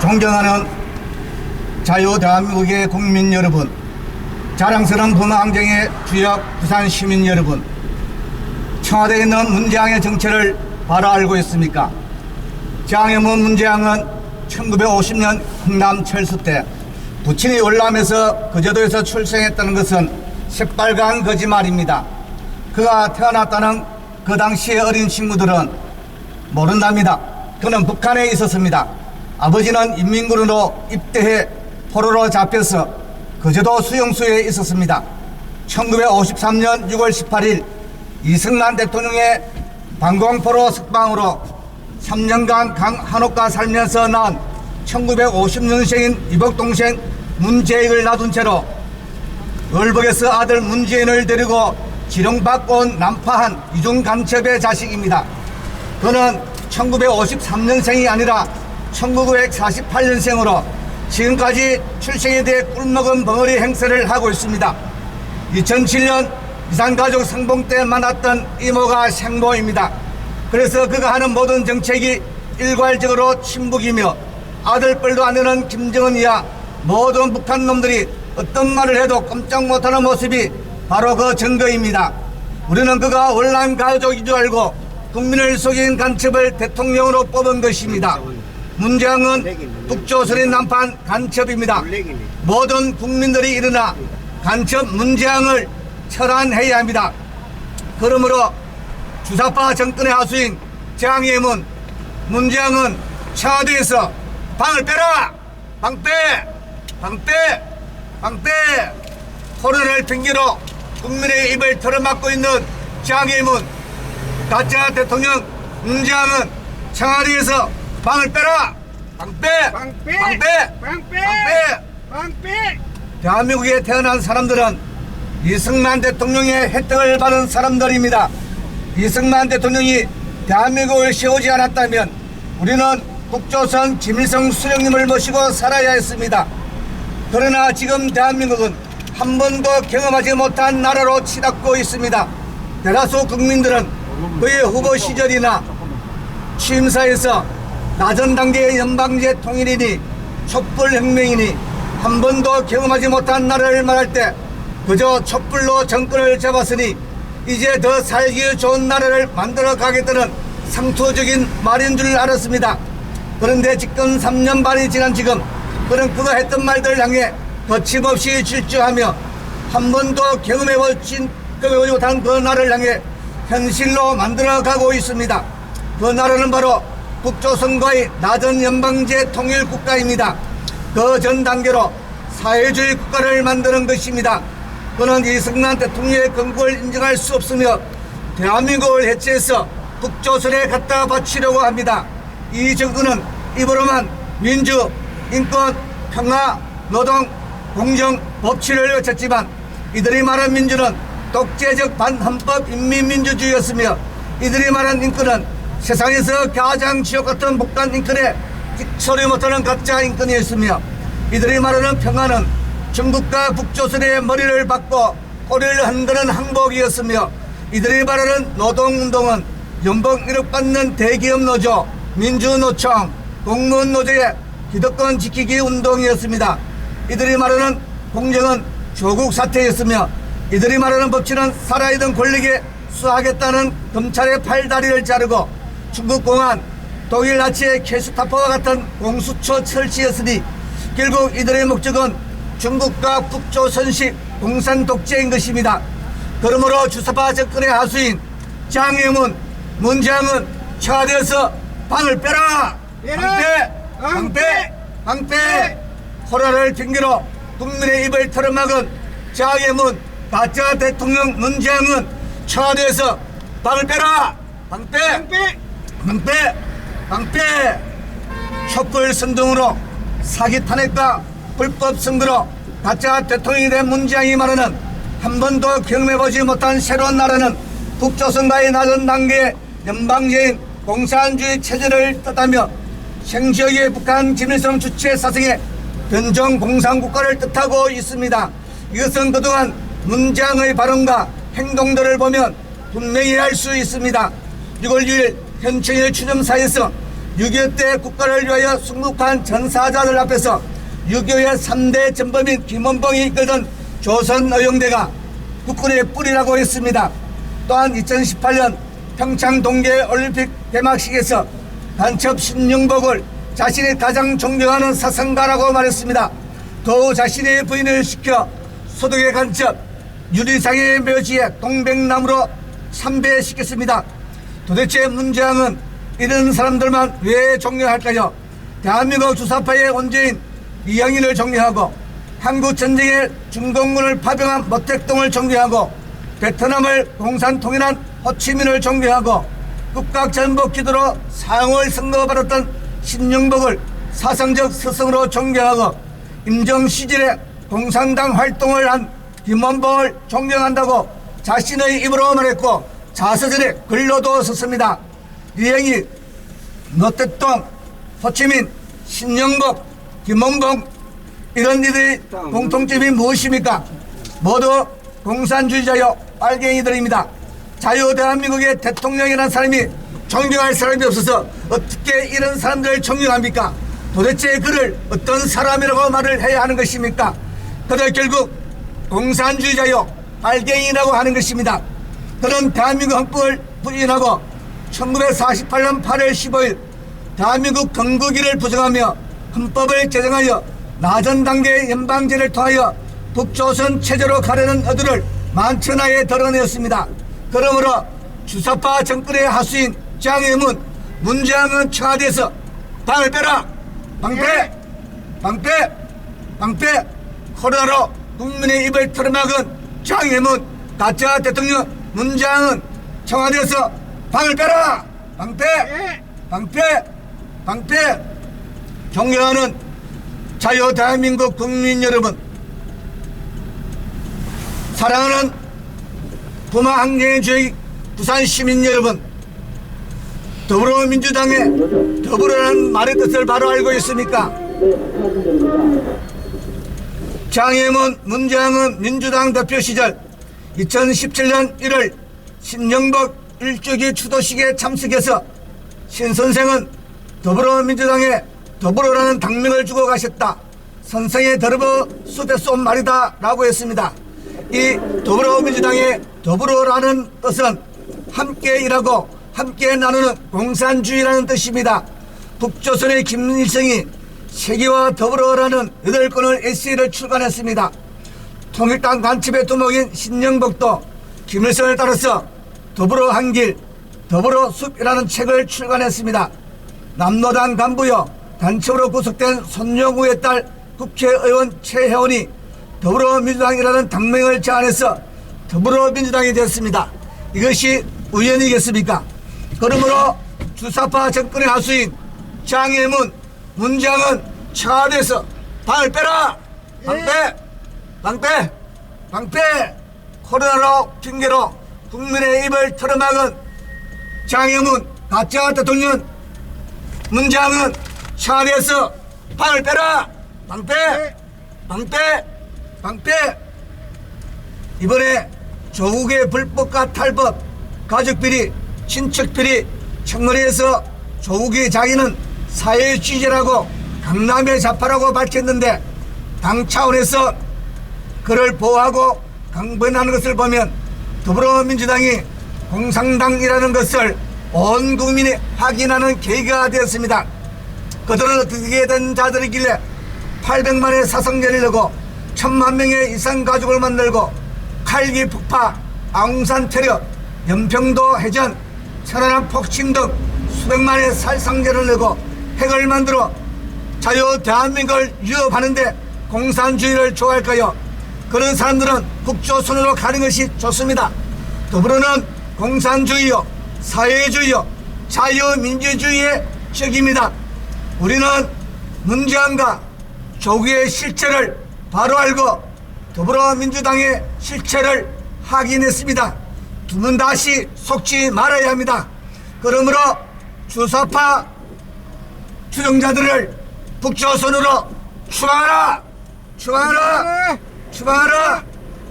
존경하는 자유 대한민국의 국민 여러분, 자랑스러운 문화항쟁의 주역 부산 시민 여러분, 청와대에 있는 문재양의 정체를 바로 알고 있습니까? 장애문 문재양은 1950년 흥남 철수 때 부친이 월남에서 거제도에서 출생했다는 것은 새빨간 거짓말입니다. 그가 태어났다는 그 당시의 어린 친구들은 모른답니다. 그는 북한에 있었습니다. 아버지는 인민군으로 입대해 포로로 잡혀서 거제도 수용소에 있었습니다. 1953년 6월 18일 이승만 대통령의 방공포로 석방으로 3년간 강 한옥가 살면서 난 1950년생인 이복 동생 문재익을 놔둔 채로 월북에서 아들 문재인을 데리고 지령받고 온 남파한 이중 간첩의 자식입니다. 그는 1953년생이 아니라 1948년생으로 지금까지 출생에 대해 꿀먹은 벙어리 행세를 하고 있습니다. 2007년 이산가족 상봉 때 만났던 이모가 생모입니다. 그래서 그가 하는 모든 정책이 일괄적으로 친북이며 아들뻘도 안 되는 김정은 이야 모든 북한 놈들이 어떤 말을 해도 꼼짝 못하는 모습이 바로 그 증거입니다. 우리는 그가 월남 가족인 줄 알고 국민을 속인 간첩을 대통령으로 뽑은 것입니다. 문재양은 북조선의 남판 간첩입니다. 모든 국민들이 일어나 간첩 문재양을 철안해야 합니다. 그러므로 주사파 정권의 하수인 장애문 문재양은 청와대에서 방을 빼라! 방 빼! 방 빼! 방 빼! 코로나를 핑계로 국민의 입을 털어막고 있는 장애문 가짜 대통령 문재양은 청와대에서 방을 빼라! 방 빼! 방 빼! 방 빼! 방 빼! 방 빼! 대한민국에 태어난 사람들은 이승만 대통령의 혜택을 받은 사람들입니다. 이승만 대통령이 대한민국을 세우지 않았다면 우리는 국조선 김일성 수령님을 모시고 살아야 했습니다. 그러나 지금 대한민국은 한 번도 경험하지 못한 나라로 치닫고 있습니다. 대다수 국민들은 그의 후보 시절이나 취임사에서 낮은 단계의 연방제 통일이니 촛불혁명이니 한 번도 경험하지 못한 나라를 말할 때 그저 촛불로 정권을 잡았으니 이제 더 살기 좋은 나라를 만들어 가겠다는 상투적인 말인 줄 알았습니다. 그런데 지금 3년 반이 지난 지금 그는 그가 했던 말들을 향해 거침없이 질주하며 한 번도 경험해보지 경험해보지 못한 그 나라를 향해 현실로 만들어 가고 있습니다. 그 나라는 바로 북조선과의 낮은 연방제 통일 국가입니다. 그 전 단계로 사회주의 국가를 만드는 것입니다. 그는 이승만 대통령의 건국을 인정할 수 없으며 대한민국을 해체해서 북조선에 갖다 바치려고 합니다. 이 정부는 입으로만 민주, 인권, 평화, 노동, 공정, 법치를 외쳤지만 이들이 말한 민주는 독재적 반헌법 인민민주주의였으며 이들이 말한 인권은 세상에서 가장 지옥 같은 복단 인권에 소리 못하는 가짜 인권이었으며 이들이 말하는 평화는 중국과 북조선의 머리를 박고 꼬리를 흔드는 항복이었으며 이들이 말하는 노동운동은 연봉 1억 받는 대기업 노조, 민주노총, 공무원 노조의 기득권 지키기 운동이었습니다. 이들이 말하는 공정은 조국 사태였으며 이들이 말하는 법치는 살아있는 권력에 수하겠다는 검찰의 팔다리를 자르고 중국 공안, 독일 나치의 캐스타퍼와 같은 공수처 설치였으니 결국 이들의 목적은 중국과 북조선식 공산 독재인 것입니다. 그러므로 주사파 정권의 하수인 장애문, 문장은 청와대에서 방을 빼라! 방빼! 방빼! 방빼! 코로나를 핑계로 국민의 입을 털어막은 장애문, 가짜 대통령 문장은 청와대에서 방을 빼라! 방빼! 방 빼! 방패! 방패! 촛불 선동으로 사기 탄핵과 불법 선거로 가짜 대통령이 된 문재양이 말하는 한 번도 경험해보지 못한 새로운 나라는 북조선과의 낮은 단계의 연방제인 공산주의 체제를 뜻하며 생지역의 북한 김일성 주체 사상의 변종 공산국가를 뜻하고 있습니다. 이것은 그동안 문재양의 발언과 행동들을 보면 분명히 알 수 있습니다. 6월 6일 현충일 추념사에서 6.25 때 국가를 위하여 순국한 전사자들 앞에서 6.25의 3대 전범인 김원봉이 이끌던 조선의용대가 국군의 뿌리라고 했습니다. 또한 2018년 평창 동계올림픽 개막식에서 간첩 신영복을 자신이 가장 존경하는 사상가라고 말했습니다. 또 자신의 부인을 시켜 소득의 간첩 유리상의 묘지에 동백나무로 참배시켰습니다. 도대체 문재앙은 이런 사람들만 왜 존경할까요? 대한민국 주사파의 원죄인 이영인을 존경하고 한국 전쟁의 중공군을 파병한 모택동을 존경하고 베트남을 공산 통일한 호치민을 존경하고 국가 전복 기도로 상을 선거받았던 신영복을 사상적 스승으로 존경하고 임정 시절에 공산당 활동을 한 김원봉을 존경한다고 자신의 입으로 말했고 자서전에 글로도 썼습니다. 유행이 노태동, 호치민, 신영복, 김원봉 이런 이들의 공통점이 무엇입니까? 모두 공산주의자요 빨갱이들입니다. 자유 대한민국의 대통령이라는 사람이 존경할 사람이 없어서 어떻게 이런 사람들을 존경합니까? 도대체 그를 어떤 사람이라고 말을 해야 하는 것입니까? 그들 결국 공산주의자요 빨갱이라고 하는 것입니다. 그는 대한민국 헌법을 부인하고 1948년 8월 15일 대한민국 건국기를 부정하며 헌법을 제정하여 낮은 단계 연방제를 통하여 북조선 체제로 가려는 어들을 만천하에 드러내었습니다. 그러므로 주사파 정권의 하수인 장애문 문재앙은 청와대에서 방을 빼라! 방패! 방패! 방패! 코로나로 국민의 입을 틀어막은 장애문 가짜 대통령 문재앙은 청와대에서 방을 빼라 방패! 방패! 방패! 존경하는 자유 대한민국 국민 여러분. 사랑하는 부마 항쟁의 주의 부산 시민 여러분. 더불어민주당의 더불어라는 말의 뜻을 바로 알고 있습니까? 장애문 문재앙은 민주당 대표 시절 2017년 1월 신영복 일주기 추도식에 참석해서 신 선생은 더불어민주당에 더불어라는 당명을 주고 가셨다. 선생의 더불어 숲에 쏜 말이다 라고 했습니다. 이 더불어민주당의 더불어라는 뜻은 함께 일하고 함께 나누는 공산주의라는 뜻입니다. 북조선의 김일성이 세계와 더불어라는 여덟 권의 에세이를 출간했습니다. 통일당 간첩의 두목인 신영복도 김일성을 따라서 더불어 한길, 더불어 숲이라는 책을 출간했습니다. 남노당 간부여 간첩으로 구속된 손영우의 딸 국회의원 최혜원이 더불어민주당이라는 당명을 제안해서 더불어민주당이 됐습니다. 이것이 우연이겠습니까? 그러므로 주사파 정권의 하수인 장애문 문장은 청와대에서 방을 빼라! 방 빼! 방빼! 방빼! 코로나로 핑계로 국민의 입을 털어막은 장애문 가짜 대통령 문장은 청와대에서 방을 빼라! 방빼! 방빼! 방빼! 이번에 조국의 불법과 탈법, 가족비리, 친척비리, 청문회에서 조국의 자기는 사회주의자라고 강남의 좌파라고 밝혔는데 당 차원에서 그를 보호하고 강변하는 것을 보면 더불어민주당이 공산당이라는 것을 온 국민이 확인하는 계기가 되었습니다. 그들은 어떻게 된 자들이길래 800만의 사성전을 내고 천만 명의 이상 가족을 만들고 칼기 폭파, 아웅산 테러, 연평도 해전, 천안함 폭침 등 수백만의 살상제를 내고 핵을 만들어 자유 대한민국을 위협하는데 공산주의를 좋아할까요? 그런 사람들은 국조선으로 가는 것이 좋습니다. 더불어는 공산주의요, 사회주의요, 자유민주주의의 적입니다. 우리는 문재안과 조국의 실체를 바로 알고 더불어민주당의 실체를 확인했습니다. 두 분 다시 속지 말아야 합니다. 그러므로 주사파 추종자들을 북조선으로 추방하라! 추방하라! 추방하라!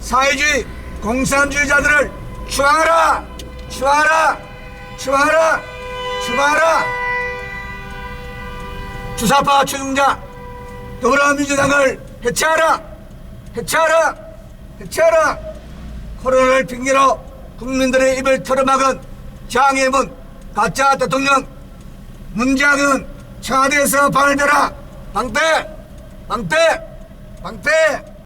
사회주의 공산주의자들을 추방하라! 추방하라! 추방하라! 추방하라! 주사파 추종자 더불어민주당을 해체하라 해체하라 해체하라 코로나를 핑계로 국민들의 입을 털어막은 장애문 가짜 대통령 문재인은 청와대에서 방을 대라 방패 방패 방패